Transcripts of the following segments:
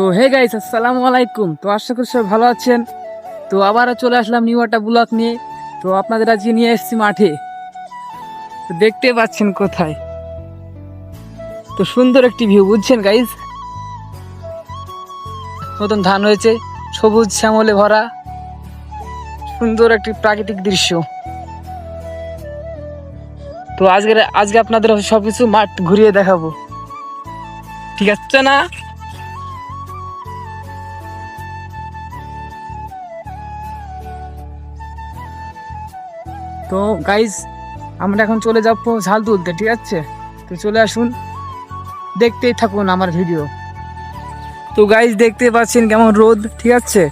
তো hey guys আসসালামু আলাইকুম। তো আশা করি সবাই ভালো আছেন। তো আবারও চলে আসলাম নিউ একটা ব্লগ নিয়ে। তো আপনাদের আজকে নিয়ে এসেছি মাঠে। তো দেখতে পাচ্ছেন কোথায়? তো সুন্দর একটি ভিউ বুঝছেন গাইস নতুন ধান হয়েছে, সবুজ শ্যামলে ভরা। সুন্দর একটি প্রাকৃতিক দৃশ্য। তো আজকে আজকে আপনাদের সবকিছু মাঠ ঘুরিয়ে দেখাবো। ঠিক আছে না? তো গাইজ আমরা এখন চলে যাব ঝাল তুলতে, ঠিক আছে? তো চলে আসুন, দেখতেই থাকুন আমার ভিডিও তো গাইজ দেখতে পাচ্ছেন কেমন রোদ, ঠিক আছে?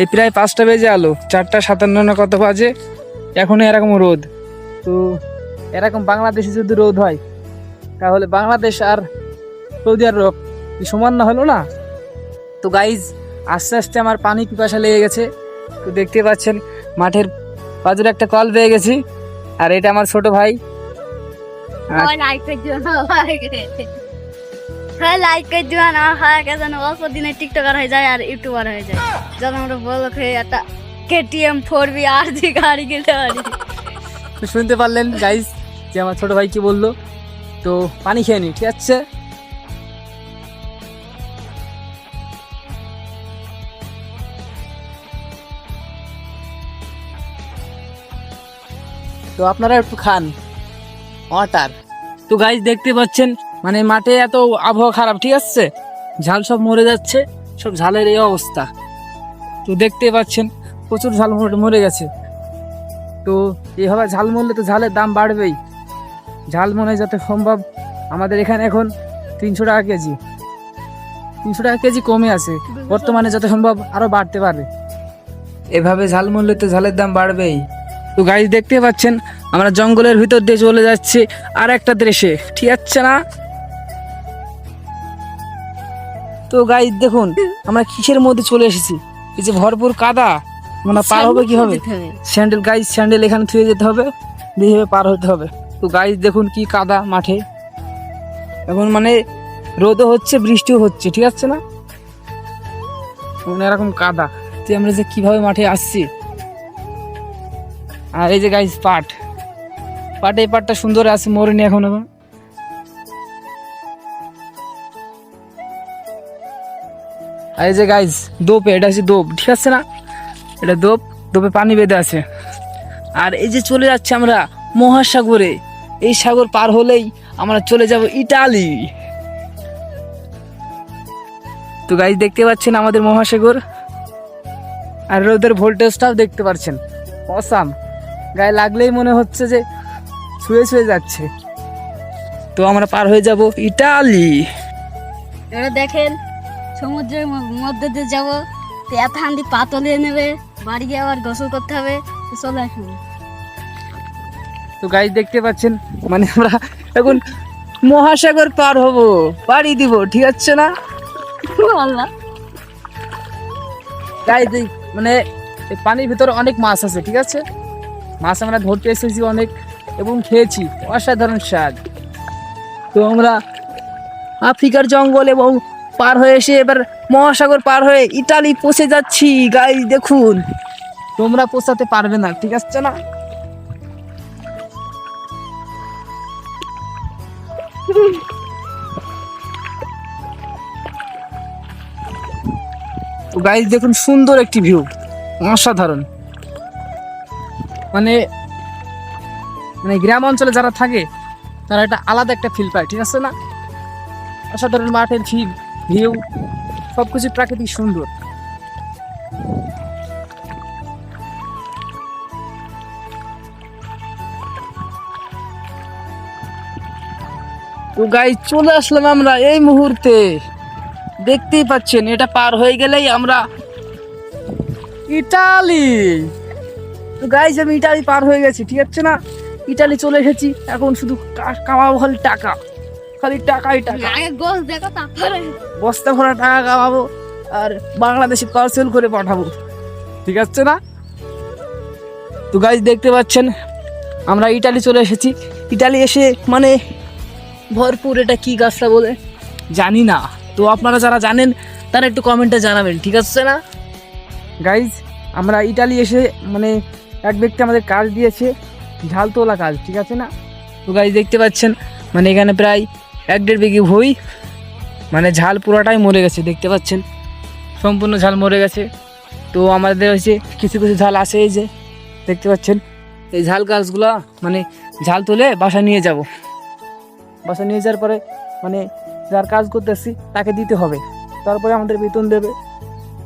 এই প্রায় পাঁচটা বেজে আলো, চারটা সাতান্ন না কত বাজে? এখনও এরকম রোদ। তো এরকম বাংলাদেশে যদি রোদ হয়, তাহলে বাংলাদেশ আর সৌদি আরব সমান না হলো না? তো গাইজ আস্তে আস্তে আমার পানি পিপাসা লেগে গেছে। তো দেখতে পাচ্ছেন, মাঠের পাজরে একটা কল পেয়ে গেছি। আর এটা আমার ছোট ভাই। হয় হয়ে। অল্প দিনে টিকটকার হয়ে যায় আর ইউটিউবার হয়ে যায়। যখন আমরা বলো একটা KTM four B R G গাড়ি কিনতে পারি। শুনতে পারলেন গাইজ যে আমার ছোট ভাই কি বলল? তো পানি খেয়ে নি ঠিক আছে? তো আপনারা একটু খান। ওয়াটার তো গাইজ দেখতে পাচ্ছেন মানে মাঠে এত আবহাওয়া খারাপ, ঠিক আছে? ঝাল সব মরে যাচ্ছে, সব ঝালের এই অবস্থা। তো দেখতে পাচ্ছেন, প্রচুর ঝাল মরে- গেছে। তো এইভাবে ঝাল মরলে তো ঝালের দাম বাড়বেই। ঝাল মনে যত সম্ভব। আমাদের এখানে এখন তিনশো টাকা কেজি। তিনশো টাকা কেজি কমে আছে। বর্তমানে যত সম্ভব আরও বাড়তে পারে। এভাবে ঝাল মরলে তো ঝালের দাম বাড়বেই। তো গাড়ি দেখতে পাচ্ছেন আমরা জঙ্গলের ভিতর দিয়ে চলে যাচ্ছি আর একটা দেশে। ঠিক আছে না? তো গাই দেখুন আমরা কিসের মধ্যে চলে এসেছি? এই যে ভরপুর কাদা মানে পার হবে কি হবে। স্যান্ডেল গাইজ স্যান্ডেল এখানে থুয়ে যেতে হবে দিয়ে পার হতে হবে। তো গাইজ দেখুন কি কাদা মাঠে। এখন মানে রোদও হচ্ছে বৃষ্টিও হচ্ছে ঠিক আছে না? মানে এরকম কাদা। তো আমরা যে কীভাবে মাঠে আসছি আর এই যে গাইজ পাট। পাট এই পাটটা সুন্দর আছে, মরেনি এখন। এখন আর এই যে গাইজ দোপ, এটা হচ্ছে দোপ, ঠিক আছে না? এটা দোপ, দোপে পানি বেঁধে আছে। আর এই যে চলে যাচ্ছে আমরা মহাসাগরে, এই সাগর পার হলেই আমরা চলে যাব ইটালি। তো গাইজ দেখতে পাচ্ছেন আমাদের মহাসাগর? আর রোদের ভোল্টেজটাও দেখতে পাচ্ছেন। অসাম। গায়ে লাগলেই মনে হচ্ছে যে ছুঁয়ে ছুঁয়ে যাচ্ছে। তো আমরা পার হয়ে যাব ইটালি। এবার দেখেন সমুদ্রের মধ্যে দিয়ে যাব তো এত হান্দি পাতল নেবে বাড়ি গিয়ে আবার গোসল করতে হবে চলে আসুন তো গাইজ দেখতে পাচ্ছেন মানে আমরা এখন মহাসাগর পার হব পাড়ি দিব ঠিক আছে না? আল্লাহ গাইজ মানে পানির ভিতরে অনেক মাছ আছে ঠিক আছে? মাছ আমরা ধরতে এসেছি অনেক এবং খেয়েছি। অসাধারণ স্বাদ। তো আমরা আফ্রিকার জঙ্গল এবং পার হয়ে এসে এবার মহাসাগর পার হয়ে ইটালি পৌঁছে যাচ্ছি। গাই দেখুন। তোমরা পৌঁছাতে পারবে না, ঠিক আছে না? গাইজ দেখুন সুন্দর একটি ভিউ অসাধারণ। মানে মানে গ্রাম অঞ্চলে যারা থাকে, তারা একটা আলাদা একটা ফিল পায়, ঠিক আছে না? অসাধারণ মাঠের ফিল ভিউ সব কিছু প্রাকৃতিক সুন্দর। গাই চলে আসলাম আমরা এই মুহূর্তে। দেখতেই পাচ্ছেন, এটা পার হয়ে গেলেই আমরা ইটালি। তো গাইজ আমি ইটালি পার হয়ে গেছি ঠিক আছে না? ইটালি চলে এসেছি এখন শুধু কামাবো খালি টাকা। খালি টাকাই টাকা। বস্তা ভরা টাকা কামাবো আর বাংলাদেশে পার্সেল করে পাঠাবো। ঠিক আছে না? তো গাইজ দেখতে পাচ্ছেন আমরা ইটালি চলে এসেছি। ইটালি এসে মানে ভরপুর এটা কি গাছটা বলে? জানি না। তো আপনারা যারা জানেন তারা একটু কমেন্টে জানাবেন ঠিক আছে না? গাইজ আমরা ইটালি এসে মানে এক ব্যক্তি আমাদের কাজ দিয়েছে ঝাল তোলা কাজ, ঠিক আছে না? তো গাইজ দেখতে পাচ্ছেন মানে এখানে প্রায় এক দেড় বিঘি ভই মানে ঝাল পুরোটাই মরে গেছে, দেখতে পাচ্ছেন? সম্পূর্ণ ঝাল মরে গেছে। তো আমাদের হচ্ছে কিছু কিছু ঝাল আছে এই যে, দেখতে পাচ্ছেন? এই ঝাল গাছগুলো মানে ঝাল তুলে বাসা নিয়ে যাব। বাসা নিয়ে যাওয়ার পরে মানে যার কাজ করতেছি, তাকে দিতে হবে। তারপরে আমাদের বেতন দেবে।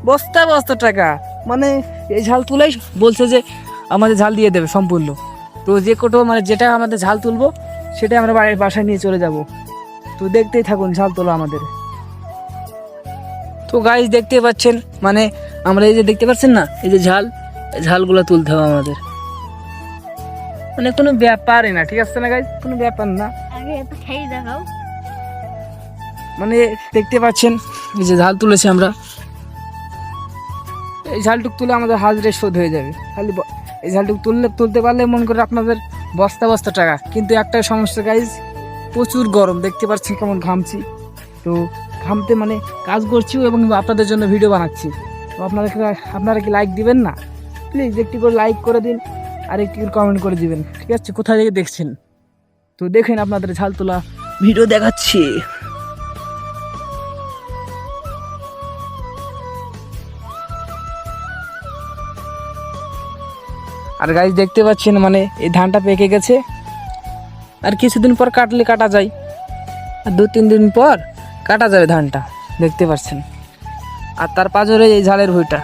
বস্তা বস্তা টাকা। মানে এই ঝাল তুলেই বলছে যে আমাদের ঝাল দিয়ে দেবে সম্পূর্ণ। তো যে কোটো মানে যেটা আমাদের ঝাল তুলবো সেটাই আমরা বাড়ির বাসায় নিয়ে চলে যাব। তো দেখতেই থাকুন ঝাল তোলা আমাদের। তো গাইজ দেখতে পাচ্ছেন মানে আমরা এই যে দেখতে পাচ্ছেন না এই যে ঝাল ঝালগুলো তুলতে হবে আমাদের। মানে কোনো ব্যাপারই না ঠিক আছে না গাইজ কোনো ব্যাপার না। মানে দেখতে পাচ্ছেন এই যে ঝাল তুলেছি আমরা। এই ঝালটুক তুলে আমাদের হাজরে শোধ হয়ে যাবে। খালি এই ঝালটুক তুললে, তুলতে পারলে মন করে আপনাদের বস্তা বস্তা টাকা। কিন্তু একটা সমস্যা গাইজ প্রচুর গরম, দেখতে পাচ্ছেন কেমন ঘামছি। তো ঘামতে মানে কাজ করছি এবং আপনাদের জন্য ভিডিও বানাচ্ছি। তো আপনারা আপনারা কি লাইক দিবেন না? প্লিজ একটি করে লাইক করে দিন, আর একটি করে কমেন্ট করে দিবেন। ঠিক আছে, কোথায় থেকে দেখছেন? তো দেখেন আপনাদের ঝাল তোলা ভিডিও দেখাচ্ছি। আর গাছ দেখতে পাচ্ছেন মানে এই ধানটা পেকে গেছে। আর কিছুদিন পর কাটলে কাটা যায়। আর দু তিন দিন পর কাটা যাবে ধানটা, দেখতে পাচ্ছেন। আর তার পাঁচরে এই ঝালের ভুইটা।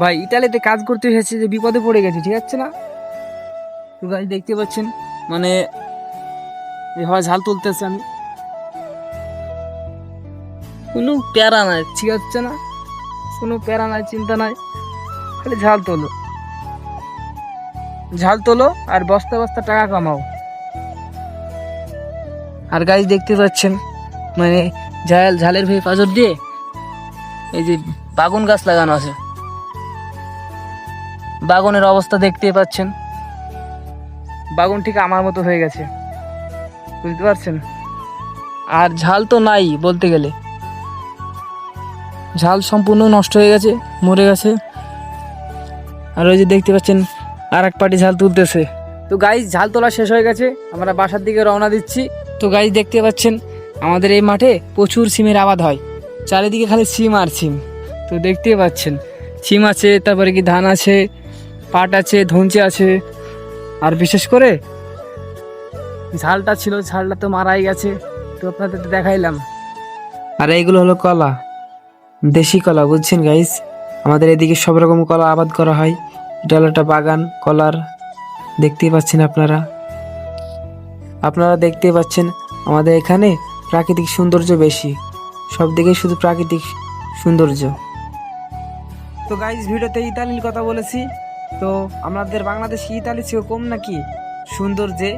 ভাই ইটালিতে কাজ করতে এসেছে যে বিপদে পড়ে গেছে, ঠিক আছে না? তো গাছ দেখতে পাচ্ছেন মানে এভাবে ঝাল তুলতেছে আমি। কোনো প্যারা নাই, ঠিক হচ্ছে না? কোনো প্যারা নাই, চিন্তা নাই। খালি ঝাল তোলো। ঝাল তোলো আর বস্তা বস্তা টাকা কামাও। আর গাছ দেখতে পাচ্ছেন মানে ঝাল ঝালের ভেয়ে পাঁচর দিয়ে এই যে বাগুন গাছ লাগানো আছে। বাগুনের অবস্থা দেখতে পাচ্ছেন। বাগুন ঠিক আমার মতো হয়ে গেছে। বুঝতে পারছেন? আর ঝাল তো নাই বলতে গেলে। ঝাল সম্পূর্ণ নষ্ট হয়ে গেছে, মরে গেছে। আর ওই যে দেখতে পাচ্ছেন আর এক পাটি ঝাল তুলতেছে। তো গাইজ ঝাল তোলা শেষ হয়ে গেছে। আমরা বাসার দিকে রওনা দিচ্ছি। তো গাইজ দেখতে পাচ্ছেন, আমাদের এই মাঠে প্রচুর সিমের আবাদ হয়। চারিদিকে খালি সিম আর সিম। তো দেখতেই পাচ্ছেন, সিম আছে, তারপরে কি ধান আছে, পাট আছে ধঞ্চে আছে। আর বিশেষ করে ঝালটা ছিল, ঝালটা তো মারাই গেছে। তো আপনাদের দেখাইলাম। আর এইগুলো হলো কলা, দেশি কলা, বুঝছেন গাইস আমাদের এদিকে সব রকম কলা আবাদ করা হয়। এটা হলো একটা বাগান, কলার। দেখতেই পাচ্ছেন আপনারা। আপনারা দেখতেই পাচ্ছেন আমাদের এখানে প্রাকৃতিক সৌন্দর্য বেশি। সব দিকে শুধু প্রাকৃতিক সৌন্দর্য। তো গাইজ ভিডিওতে ইতালির কথা বলেছি। তো আমাদের বাংলাদেশে ইতালি ছিল কম নাকি সৌন্দর্যে?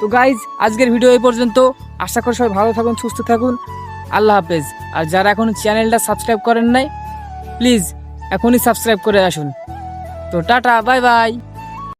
তো গাইজ আজকের ভিডিও এই পর্যন্ত। আশা করি সবাই ভালো থাকুন, সুস্থ থাকুন। আল্লাহ হাফেজ। আর যারা এখন চ্যানেলটা সাবস্ক্রাইব করেন নাই প্লিজ এখনই সাবস্ক্রাইব করে আসুন। তো টাটা বাই বাই